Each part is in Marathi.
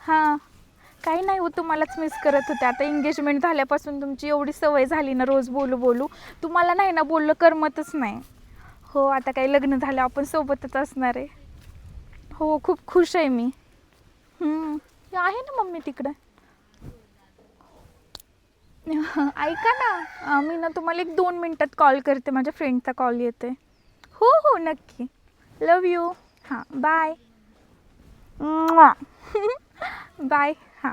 हां. काही नाही हो तुम्हालाच मिस करत होते. आता एंगेजमेंट झाल्यापासून तुमची एवढी सवय झाली ना रोज बोलू बोलू. तुम्हाला नाही ना बोललं करमतच नाही. हो आता काही लग्न झालं आपण सोबतच असणार आहे. हो खूप खुश आहे मी. आहे ना मम्मी तिकडं? ऐका ना. मी ना तुम्हाला एक दोन मिनटात कॉल करते. माझ्या फ्रेंडचा कॉल येते हो हो नक्की. लव यू हां बाय बाय. हां.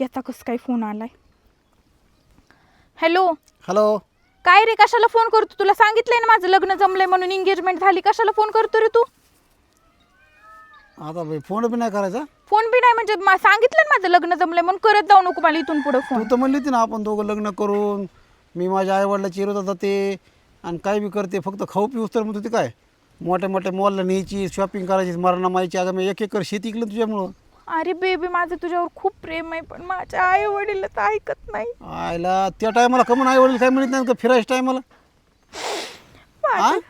याचा कसं काय फोन आलाय? हॅलो. हॅलो. काय रे कशाला फोन करतो तुला? सांगितलंय ना माझं लग्न जमलंय म्हणून एंगेजमेंट झाली. कशाला फोन करतो रे तू? आता बाई फोन बी नाही करायचा. फोन बी नाही म्हणजे मा- सांगितलं ना माझं लग्न जमलंय म्हणून करत जाऊ नको मला इथून पुढे तू फोन तर म्हणली होती ना आपण दोघं लग्न करून मी माझ्या आईवडिलाची चिरत जाते आणि काय बी करते फक्त खाऊ पिऊस तर म्हणत होती काय? मोठ्या मोठ्या मॉलला न्यायची शॉपिंग करायची मरणा मायची अगं मी एक एकर शेती इकलं तुझ्यामुळं. अरे बेबी माझं तुझ्यावर खूप प्रेम आहे पण माझ्या आई वडील ऐकत नाही. आयला त्या टायमाला कमून आई वडील काय म्हणत नाही का? फिरायच्या टायमाला माझं-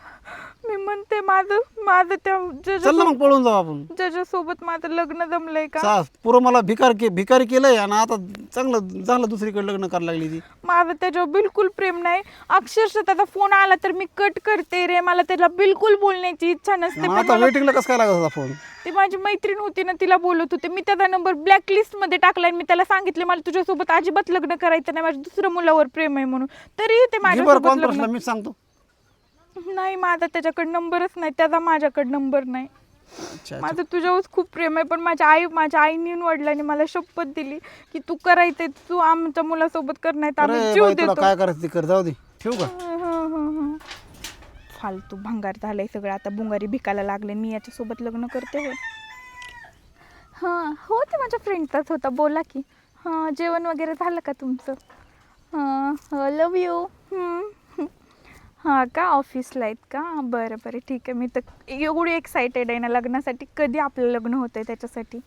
म्हणते माझं माझं त्या चल ज्याच्या ना मग पळून जाऊ आपण. ज्याच्यासोबत माझं लग्न जमलंय का? पुरं मला भिकार के भिकारी केलंय आणि आता चांगलं झालं दुसरीकडे लग्न करायला लागली ती. माझं त्याच्यावर बिलकुल प्रेम नाही. अक्षरशः त्याचा फोन आला तर मी कट करते रे. मला त्याला बिलकुल बोलण्याची इच्छा नसते आणि पण आता मला- वेटिंगला कसं काय लागत होता फोन ती माझी मैत्रीण होती ना तिला बोलत होते. मी त्याचा नंबर ब्लॅक लिस्टमध्ये टाकलाय. आणि मी त्याला सांगितले मला तुझ्यासोबत अजिबात लग्न करायचं नाही. माझ्या दुसऱ्या मुलावर प्रेम आहे म्हणून. तरी ते घे बरं माझ्यासोबत कॉन्फरन्सला लग्न मीच सांगतो. नाही माझा त्याच्याकडे नंबरच नाही त्याचा माझ्याकडे नंबर नाही. अच्छा. माझं तुझ्यावर खूप प्रेम आहे पण माझ्या आई माझ्या आईने आणि वडिलांनी मला शपथ दिली की तू करायचंय तू आमच्या मुलासोबत कर नाही तर आम्ही अरे जीव बाई तुला देतो. काय करायचं ते कर जाऊ दे ठेवू का? हं, हं, हं, हं. फालतू भंगार झालंय सगळं आता बुंगारी भिकायला लागले मी याच्यासोबत लग्न करते होय. हां हो ते माझ्या फ्रेंडचाच होता बोला की. हां जेवण वगैरे झालं का तुमचं? हां लव यू हां का ऑफिसला आहेत का? बरं बरं ठीक आहे. मी तर एवढी एक्सायटेड आहे ना लग्नासाठी. कधी आपलं लग्न होतं आहे त्याच्यासाठी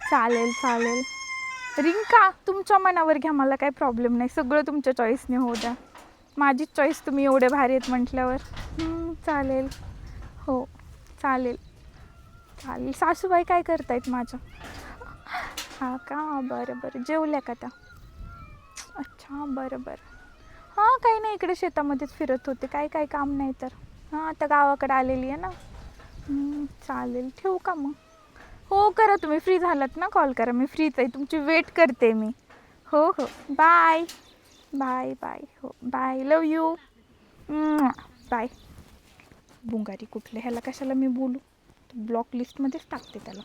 चालेल चालेल. रिंका तुमच्या मनावर घ्या. मला काही प्रॉब्लेम नाही. सगळं तुमच्या चॉईसने होऊ द्या. माझीच चॉईस तुम्ही एवढे भारी आहेत म्हटल्यावर. चालेल. हो चालेल. चालेल. सासूबाई काय करतायत माझ्या? हा का? बरं बरं. जेवल्या का त्या? अच्छा बरं बरं. काही नाही इकडे शेतामध्येच फिरत होते. काही काही काम नाही तर. हां आता गावाकडे आलेली आहे ना. चालेल. ठेवू का मग? हो करा तुम्ही. फ्री झालात ना कॉल करा. मी फ्रीच आहे. तुमची वेट करते मी. हो हो. बाय बाय बाय हो बाय लव यू बाय बुंगारी कुठले? ह्याला कशाला मी बोलू? ब्लॉक लिस्टमध्येच टाकते त्याला.